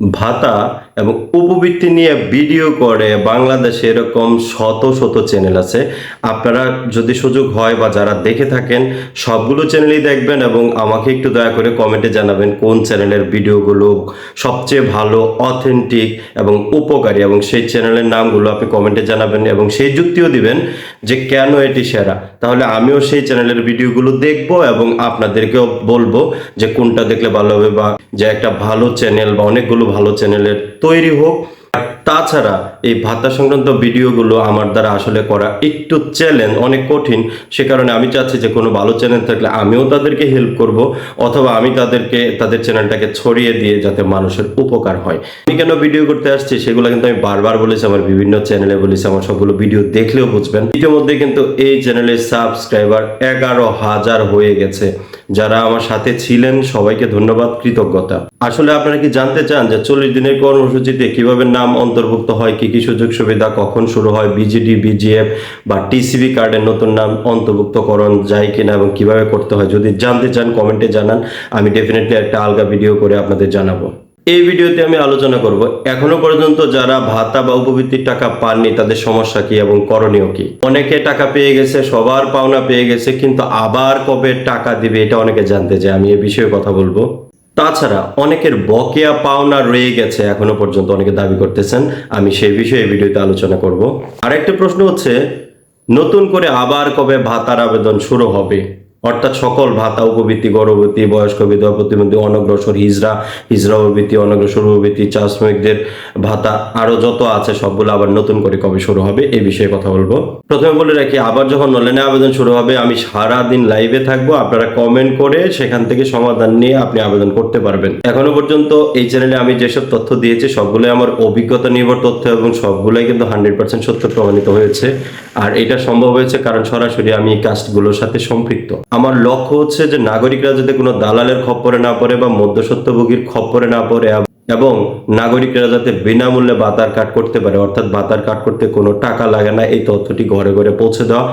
ভাতা এবং উপবৃত্তি নিয়ে ভিডিও করে বাংলাদেশে এরকম শত শত চ্যানেল আছে। আপনারা যদি সুযোগ হয় বা যারা দেখে থাকেন, সবগুলো চ্যানেলই দেখবেন এবং আমাকে একটু দয়া করে কমেন্টে জানাবেন কোন চ্যানেলের ভিডিওগুলো সবচেয়ে ভালো অথেন্টিক এবং উপকারী এবং সেই চ্যানেলের নামগুলো আপনি কমেন্টে জানাবেন এবং সেই যুক্তিও দিবেন যে কেন এটি সেরা। তাহলে আমিও সেই চ্যানেলের ভিডিওগুলো দেখব এবং আপনাদেরকেও বলব যে কোনটা দেখলে ভালো হবে বা যে একটা ভালো চ্যানেল বা অনেকগুলো ভালো চ্যানেলের তৈরি হোক। তাছাড়া এই ভাতা সংক্রান্ত ভিডিওগুলো আমার দ্বারা আসলে করা একটু চ্যালেঞ্জ অনেক কঠিন। সে কারণে আমি চাচ্ছি যে কোনো ভালো চ্যানেল থাকলে আমিও তাদেরকে হেল্প করব, অথবা আমি তাদেরকে, তাদের চ্যানেলটাকে ছড়িয়ে দিয়ে যাতে মানুষের উপকার হয়। আমি কেন ভিডিও করতে আসছি সেগুলো কিন্তু আমি বারবার বলেছি, আমার বিভিন্ন চ্যানেলে বলেছি, আমার সবগুলো ভিডিও দেখলেও বুঝবেন। ইতিমধ্যে কিন্তু এই চ্যানেলের সাবস্ক্রাইবার এগারো হাজার হয়ে গেছে। যারা আমার সাথে ছিলেন, সবাইকে ধন্যবাদ, কৃতজ্ঞতা। আসলে আপনারা কি জানতে চান যে চল্লিশ দিনের কর্মসূচিতে কীভাবে নাম অন্তর্ভুক্ত হয়, কি কি সুযোগ সুবিধা কখন শুরু হয় বিজিডি বিজিএফ বা টিসিবি কার্ডের নতুন নাম অন্তর্ভুক্তকরণ যায় কিনা এবং কীভাবে করতে হয়, যদি জানতে চান কমেন্টে জানান, আমি ডেফিনেটলি একটা আলগা ভিডিও করে আপনাদের জানাব। এই ভিডিওতে আমি আলোচনা করব, এখনও পর্যন্ত যারা ভাতা বা উপবৃত্তির টাকা পাননি, তাদের সমস্যা কি এবং করণীয় কি? অনেকে টাকা পেয়ে গেছে, সবার পাওনা পেয়ে গেছে, কিন্তু আবার কবে টাকা দিবে, এটা অনেকে জানতে চায়, আমি এ বিষয়ে কথা বলব। তাছাড়া অনেকের বকেয়া পাওনা রয়ে গেছে এখনও পর্যন্ত, অনেকে দাবি করতেছেন। আমি সেই বিষয়ে এই ভিডিওতে আলোচনা করব। আরেকটা প্রশ্ন হচ্ছে, নতুন করে আবার কবে ভাতার আবেদন শুরু হবে? অর্থাৎ সকল ভাতা উপবৃত্তি, গর্ভবতী, বয়স্ক বিধবা প্রতিবন্ধী, অনগ্রসর হিজরা হিজরা উপবৃত্তি অনগ্রসর উপবৃত্তি চা শ্রমিকদের ভাতা, আরও যত আছে সবগুলো আবার নতুন করে কবে শুরু হবে এই বিষয়ে কথা বলব। প্রথমে বলে রাখি, আবার যখন অনলাইনে আবেদন শুরু হবে, আমি সারা দিন লাইভে থাকব, আপনারা কমেন্ট করে সেখান থেকে সমাধান নিয়ে আপনি আবেদন করতে পারবেন। এখনও পর্যন্ত এই চ্যানেলে আমি যেসব তথ্য দিয়েছি, সবগুলোই আমার অভিজ্ঞতা নির্ভর তথ্য এবং সবগুলোই কিন্তু হান্ড্রেড পার্সেন্ট সত্য প্রমাণিত হয়েছে। আর এটা সম্ভব হয়েছে কারণ সরাসরি আমি এই কাজগুলোর সাথে সম্পৃক্ত। আমার লক্ষ্য হচ্ছে যে নাগরিকরা যাতে কোনো দালালের খপ্পরে না পড়ে বা মধ্যস্বত্বভোগীর খপ্পরে না পড়ে এবং নাগরিকরা যাতে বিনামূল্যে বাতার কাট করতে পারে, অর্থাৎ বাতার কাট করতে কোনো টাকা লাগে না, এই তথ্যটি ঘরে ঘরে পৌঁছে দেওয়া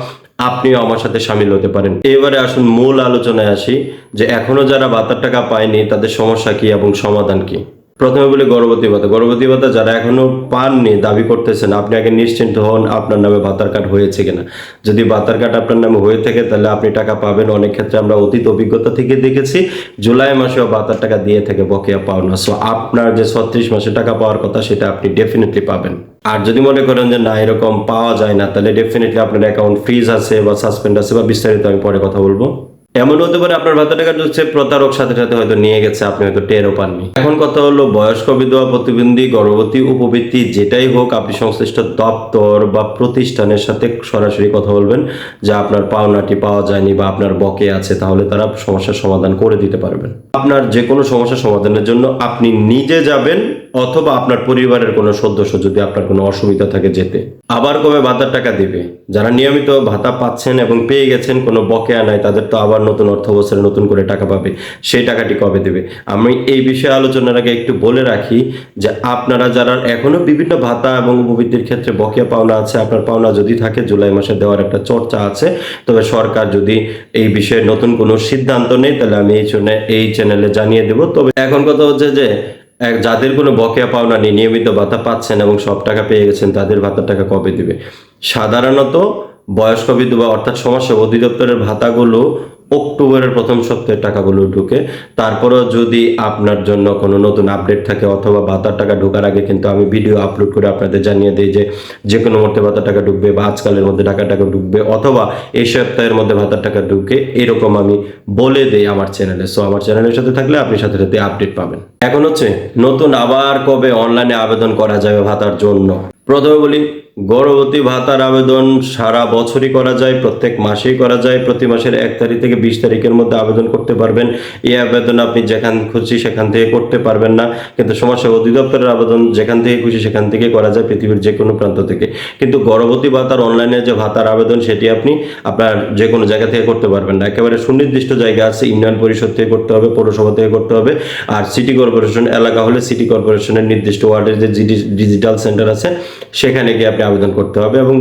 আপনিও আমার সাথে সামিল হতে পারেন। এবারে আসুন মূল আলোচনায় আসি যে এখনও যারা বাতার টাকা পায়নি তাদের সমস্যা কি এবং সমাধান কি? প্রথমে বলি গর্ভবতী ভাতা গর্ভবতী ভাতা যারা এখনও পাননি, দাবি করতেছেন, আপনি আগে নিশ্চিন্ত হন আপনার নামে ভাতার কার্ড হয়েছে কিনা। যদি ভাতার কার্ড আপনার নামে হয়ে থাকে, তাহলে আপনি টাকা পাবেন। অনেক ক্ষেত্রে আমরা অতীত অভিজ্ঞতা থেকে দেখেছি, জুলাই মাসেও ভাতার টাকা দিয়ে থাকে বকেয়া পাওনা। সো আপনার যে ছত্রিশ মাসে টাকা পাওয়ার কথা, সেটা আপনি ডেফিনেটলি পাবেন। আর যদি মনে করেন যে, না, এরকম পাওয়া যায় না, তাহলে ডেফিনেটলি আপনার অ্যাকাউন্ট ফ্রিজ আছে বা সাসপেন্ড আছে বা বিস্তারিত আমি পরে কথা বলব। এমন হতে পারে আপনার ভাতা টাকা হচ্ছে প্রতারক সাথে সাথে হয়তো নিয়ে গেছে, আপনি হয়তো টেরও পাননি। এখন কথা হলো, বয়স্ক বিধবা প্রতিবন্ধী, গর্ভবতী, উপবৃত্তি, যেটাই হোক, আপনি সংশ্লিষ্ট দপ্তর বা প্রতিষ্ঠানের সাথে সরাসরি কথা বলবেন, যে আপনার পাওনাটি পাওয়া যায়নি বা আপনার বকে আছে, তাহলে তারা সমস্যার সমাধান করে দিতে পারবেন। আপনার যে কোনো সমস্যার সমাধানের জন্য আপনি নিজে যাবেন অথবা আপনার পরিবারের কোনো সদস্য যদি আপনার কোনো অসুবিধা থাকে যেতে। আবার কবে ভাতার টাকা দিবে? যারা নিয়মিত ভাতা পাচ্ছেন এবং পেয়ে গেছেন, কোনো বকেয়া নাই, তাদের তো আবার নতুন অর্থ বছরে নতুন করে টাকা পাবে। সেই টাকাটি কবে দেবে? আমি এই বিষয়ে আলোচনার আগে একটু বলে রাখি যে আপনারা যারা এখনও বিভিন্ন ভাতা এবং উপবৃত্তির ক্ষেত্রে বকেয়া পাওনা আছে, আপনার পাওনা যদি থাকে, জুলাই মাসে দেওয়ার একটা চর্চা আছে। তবে সরকার যদি এই বিষয়ে নতুন কোনো সিদ্ধান্ত নেই তাহলে আমি এই জন্য এই চ্যানেলে জানিয়ে দেব। তবে এখন কথা হচ্ছে যে যাদের কোনো বকেয়া পাওনা নেই, নিয়মিত ভাতা পাচ্ছেন এবং সব টাকা পেয়ে গেছেন, তাদের ভাতার টাকা কবে দিবে? সাধারণত বয়স্ক বিধবা অর্থাৎ সমাজসেবা অধিদপ্তরের ভাতাগুলো অক্টোবরের প্রথম সপ্তাহে টাকাগুলো ঢুকে, তারপরেও যদি আপনার জন্য কোনো নতুন আপডেট থাকে অথবা ভাতার টাকা ঢোকার আগে কিন্তু আমি ভিডিও আপলোড করে আপনাদের জানিয়ে দিই যে যে কোনো মুহূর্তে ভাতার টাকা ঢুকবে বা আজকালের মধ্যে টাকা টাকা ঢুকবে অথবা এই সপ্তাহের মধ্যে ভাতার টাকা ঢুকে, এরকম আমি বলে দেই আমার চ্যানেলে। সো আমার চ্যানেলের সাথে থাকলে আপনি সাথে সাথে আপডেট পাবেন। এখন হচ্ছে নতুন আবার কবে অনলাইনে আবেদন করা যাবে ভাতার জন্য? প্রথমে বলি গর্ভবতী ভাতার আবেদন সারা বছরই করা যায়, প্রত্যেক মাসেই করা যায়। প্রতি মাসের এক তারিখ থেকে বিশ তারিখের মধ্যে আবেদন করতে পারবেন। এই আবেদন আপনি যেখান খুশি সেখান থেকে করতে পারবেন না। কিন্তু সমাজসেবা অধিদপ্তরের আবেদন যেখান থেকে খুশি সেখান থেকে করা যায় পৃথিবীর যে কোনো প্রান্ত থেকে। কিন্তু গর্ভবতী ভাতার অনলাইনে যে ভাতার আবেদন, সেটি আপনি আপনার যে কোনো জায়গা থেকে করতে পারবেন না। একেবারে সুনির্দিষ্ট জায়গা আছে, ইউনিয়ন পরিষদ থেকে করতে হবে, পৌরসভা থেকে করতে হবে। আর সিটি কর্পোরেশন, এলাকা হলে সিটি কর্পোরেশনের নির্দিষ্ট ওয়ার্ডের যে ডিজিটাল সেন্টার আছে, সেখানে গিয়ে আপনি আবেদন করতে হবে এবং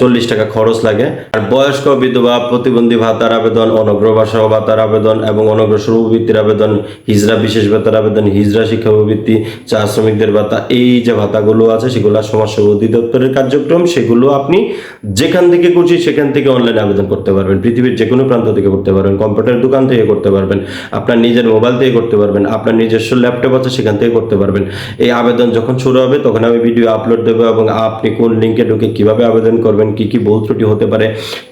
চল্লিশ টাকা খরচ লাগে। আর বয়স্ক বিধবা, প্রতিবন্ধী ভাতার আবেদন অনগ্রবাসা ভাতার আবেদন এবং অনগ্রসর উপবৃত্তির আবেদন হিজরা বিশেষ ভাতার আবেদন হিজরা শিক্ষা চা শ্রমিকদের ভাতা, এই যে ভাতাগুলো আছে, সেগুলো সমস্যা অধিদপ্তরের কার্যক্রম, সেগুলো আপনি যেখান থেকে খুশি সেখান থেকে অনলাইনে আবেদন করতে পারবেন। পৃথিবীর যে কোনো প্রান্ত থেকে করতে পারবেন। কম্পিউটার দোকান থেকে করতে পারবেন। আপনার নিজের মোবাইল থেকে করতে পারবেন। আপনার নিজস্ব ল্যাপটপ আছে, সেখান থেকে করতে পারবেন। এই আবেদন যখন শুরু হবে, তখন আমি ভিডিও আপলোড দেবো এবং আপনি কোন লিঙ্কে ঢুকে কীভাবে আবেদন করবেন, কি কি ভুল ত্রুটি হতে পারে,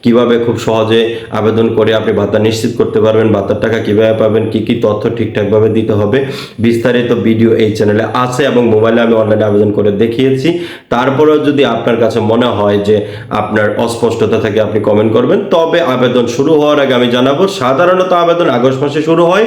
কীভাবে খুব সহজে আবেদন করে আপনি ভাতা নিশ্চিত করতে পারবেন, ভাতার টাকা কীভাবে পাবেন, কি কি তথ্য ঠিকঠাকভাবে দিতে হবে, বিস্তারিত ভিডিও এই চ্যানেলে আছে এবং মোবাইলে আমি অনলাইনে আবেদন করে দেখিয়েছি। তারপরেও যদি আপনার কাছে মনে হয় যে আপনার অস্পষ্টতা থাকে আপনি কমেন্ট করবেন, তবে আবেদন শুরু হওয়ার আগে আমি জানাব, সাধারণত আবেদন আগস্ট মাসে শুরু হয়।